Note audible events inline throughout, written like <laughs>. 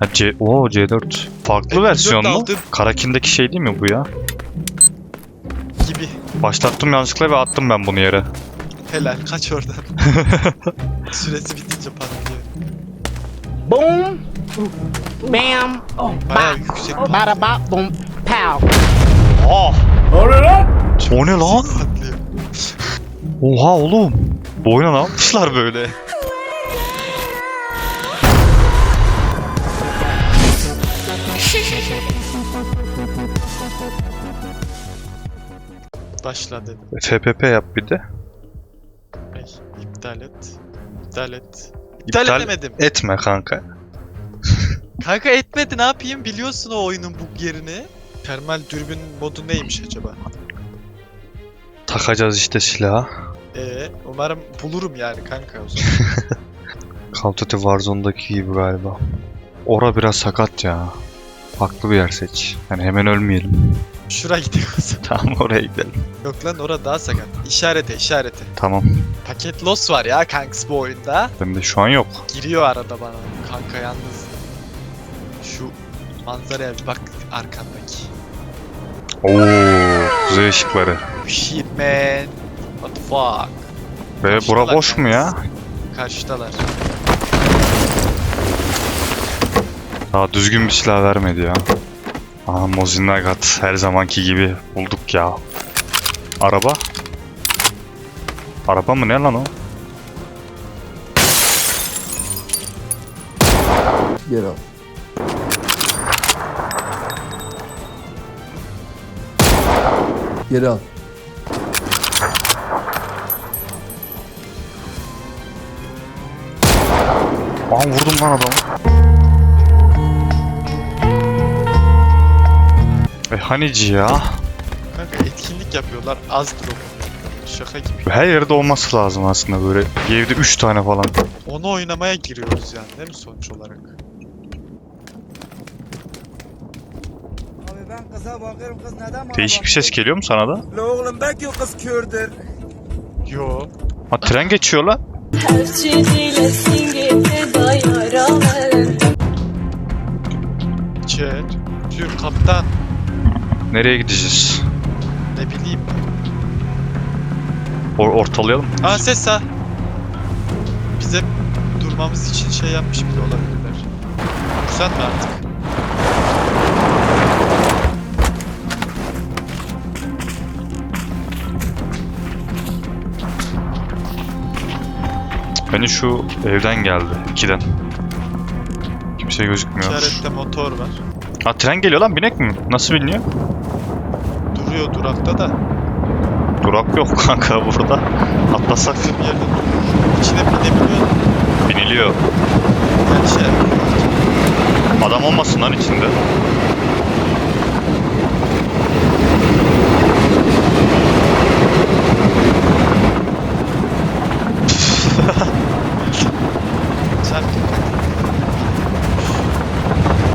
Ha, C Oo C4. Farklı M24 versiyon mu? Karakindeki şey değil mi bu ya? Gibi. Başlattım yanlışlıkla ve attım ben bunu yere. Helal kaç oradan. <laughs> Süresi bitince patlıyor. Boom, bam, Bayağı yüksek bada bop, boom, pow. Aa! O ne lan? patlıyor. Oha oğlum. Bu oyuna ne yapmışlar böyle? Başla dedim. FPP yap bir de. Ay, iptal et. İptal et. İptal, İptal edemedim. etme kanka. Kanka etmedi ne yapayım biliyorsun o oyunun bu yerini. Termal dürbün modu neymiş acaba? Takacağız işte silahı. Ee, umarım bulurum yani kanka o zaman. <laughs> Call of Duty Warzone'daki gibi galiba. Ora biraz sakat ya. Farklı bir yer seç. Yani hemen ölmeyelim. Şura zaman. <laughs> Tamam oraya gidelim. Yok lan orada daha sakat. İşarete işarete. Tamam. Paket loss var ya kanks bu oyunda. Bende şu an yok. Giriyor arada bana. Kanka yalnız. Şu manzaraya bir bak arkandaki. Oo, kuzey ışıkları. Shit man. What the fuck? Ve bura boş mu ya? Karşıdalar. Daha düzgün bir silah vermedi ya. Aha Mosin Nagant her zamanki gibi bulduk ya. Araba? Araba mı ne lan o? Get up. Get up. Aa vurdum lan adamı. Hanici ya. Kanka etkinlik yapıyorlar az drop. Şaka gibi. Her yerde olması lazım aslında böyle. Bir evde 3 tane falan. Onu oynamaya giriyoruz yani değil mi sonuç olarak? Abi ben kıza bakıyorum kız neden bana Değişik bir ses bakıyor? geliyor mu sana da? La oğlum belki o kız kördür. Yo. Ha tren geçiyor lan. Çer. Diyor kaptan. Nereye gideceğiz? Ne bileyim. Or ortalayalım. Aa ses sağ. Bize durmamız için şey yapmış bile olabilirler. Dursan mı artık? Beni şu evden geldi. ikiden. Kimse gözükmüyor. İşarette motor var. Ha tren geliyor lan binek mi? Nasıl biliniyor? Duruyor durakta da. Durak yok <laughs> kanka burada. Atlasak Bizim yerde duruyor. İçine binebiliyor. biniliyor. Yani şey Adam olmasın lan içinde.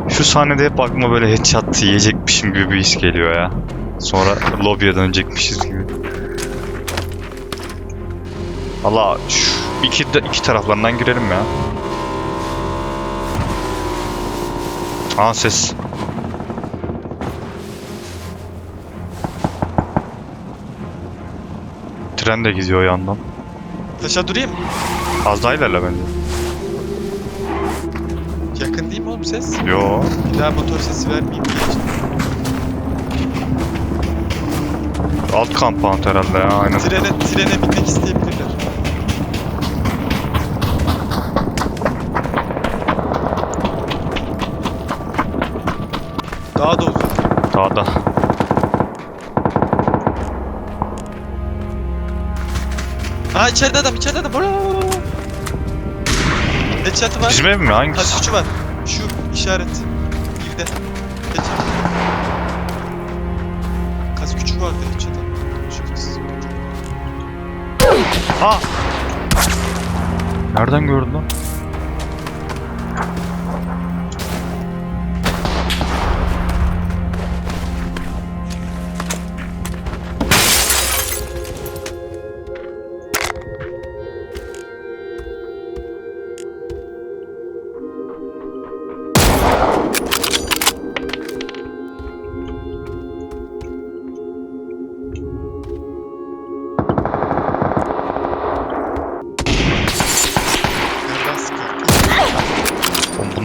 Şu sahnede hep aklıma böyle headshot yiyecekmişim gibi bir his geliyor ya. Sonra lobiye dönecekmişiz gibi. Allah şu iki, iki taraflarından girelim ya. Aa ses. Tren de gidiyor yandan. Taşa durayım? Az daha ilerle bence. Yakın değil mi oğlum ses? Yo. Bir daha motor sesi vermeyeyim diye Alt compound herhalde ya aynen. Trene, trene binmek isteyebilirler. Daha da uzun. Dağda. Aa içeride adam içeride adam. Headshot'ı var. Bizim ev mi? Hangisi? gücü var? Şu işaret. Bir Ha! Nereden gördün lan?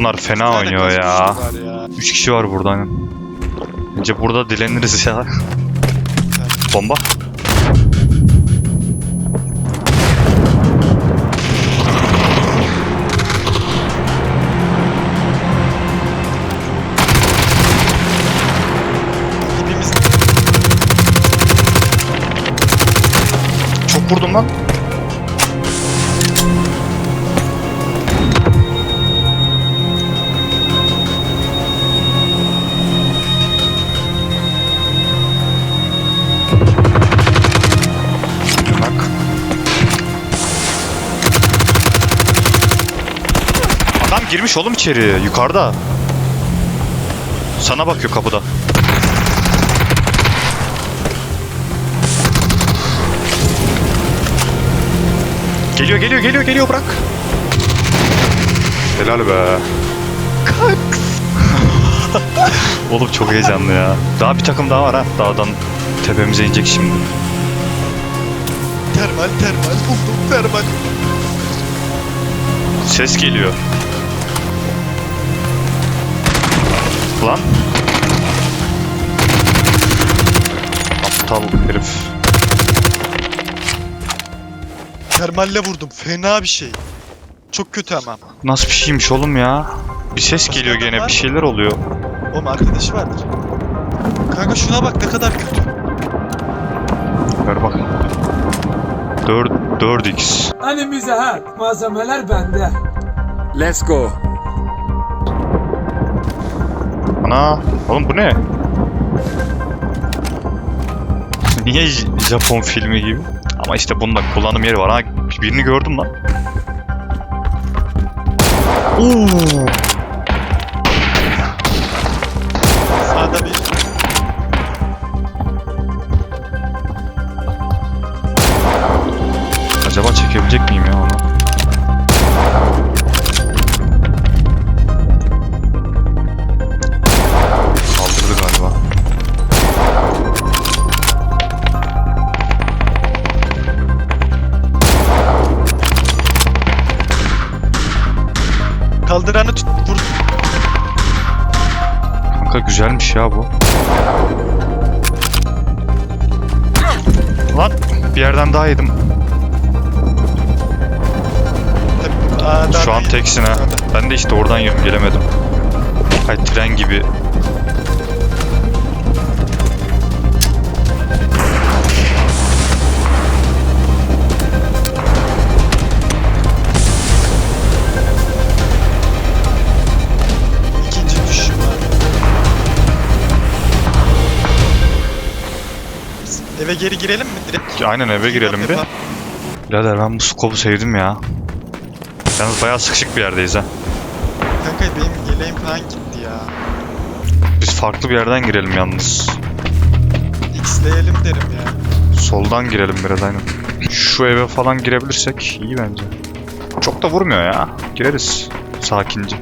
Bunlar fena oynuyor ya. kişi var ya. 3 kişi var burada aynen. Bence burada dileniriz ya. Bomba. Çok vurdum lan. Girmiş oğlum içeri. Yukarıda. Sana bakıyor kapıda. Geliyor geliyor geliyor geliyor bırak. Helal be. Kalk. <laughs> Oğlum çok heyecanlı ya. Daha bir takım daha var ha. Dağdan tepemize inecek şimdi. termal termal buldum termal. Ses geliyor. Lan. Aptal herif. Termalle vurdum. Fena bir şey. Çok kötü ama. Nasıl bir şeymiş oğlum ya? Bir ses Başka geliyor gene var bir mı? şeyler oluyor. Oğlum arkadaşı vardır. Kanka şuna bak ne kadar kötü. Ver bak. 4 4x. Önümüze hat. Malzemeler bende. Let's go. Ana, oğlum bu ne? Niye Japon filmi gibi? Ama işte bunda kullanım yeri var. Ha, birini gördüm lan. Oo. Kaldıranı tut vur. Kanka güzelmiş ya bu. Lan bir yerden daha yedim. Aa, Şu an teksin ha. Ben de işte oradan yiyorum gelemedim. Hay tren gibi. Eve geri girelim mi direkt? Aynen eve girelim bir. Birader ben bu skopu sevdim ya. Yalnız bayağı sıkışık bir yerdeyiz ha. Kanka benim yeleğim falan gitti ya. Biz farklı bir yerden girelim yalnız. X'leyelim derim ya. Soldan girelim biraz aynen. Şu eve falan girebilirsek iyi bence. Çok da vurmuyor ya. Gireriz. Sakince.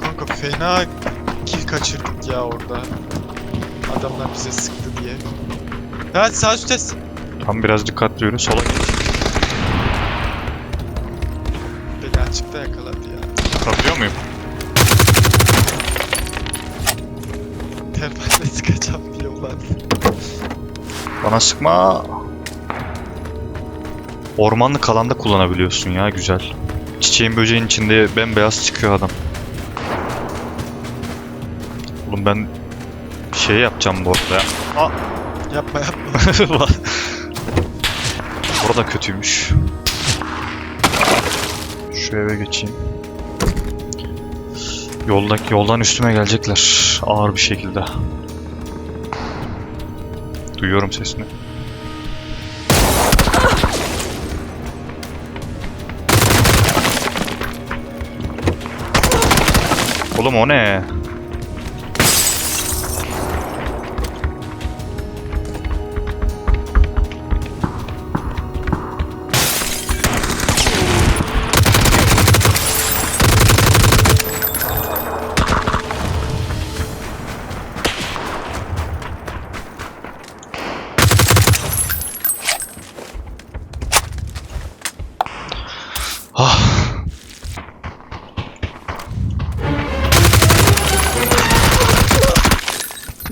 Kanka fena kill kaçırdık ya orada. Adamlar bize sıktı Hadi sağ üst test. Tam biraz dikkatli yürü. Sola geç. Beni açıkta yakaladı ya. Tutabiliyor muyum? Termalle sıkacağım diye ulan. Bana sıkma. Ormanlık alanda kullanabiliyorsun ya güzel. Çiçeğin böceğin içinde bembeyaz çıkıyor adam. Oğlum ben şey yapacağım bu arada ya. Aa! Yapma yapma. <laughs> Burada kötüymüş. Şu eve geçeyim. Yolda, yoldan üstüme gelecekler. Ağır bir şekilde. Duyuyorum sesini. Oğlum o ne?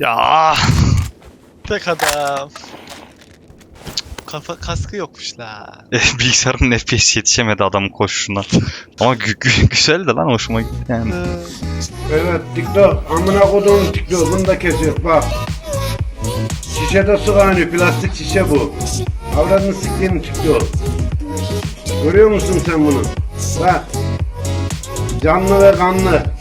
Ya Tek adam. Kafa kaskı yokmuş la. <laughs> bilgisayarın FPS yetişemedi adamın koşuşuna. Ama gü- gü- güzel de lan hoşuma gitti yani. Evet TikTok amına koduğum TikTok bunu da kesiyor bak. Şişede su kaynıyor plastik şişe bu. Avradını siktiğin TikTok. Görüyor musun sen bunu? Bak. Canlı ve kanlı.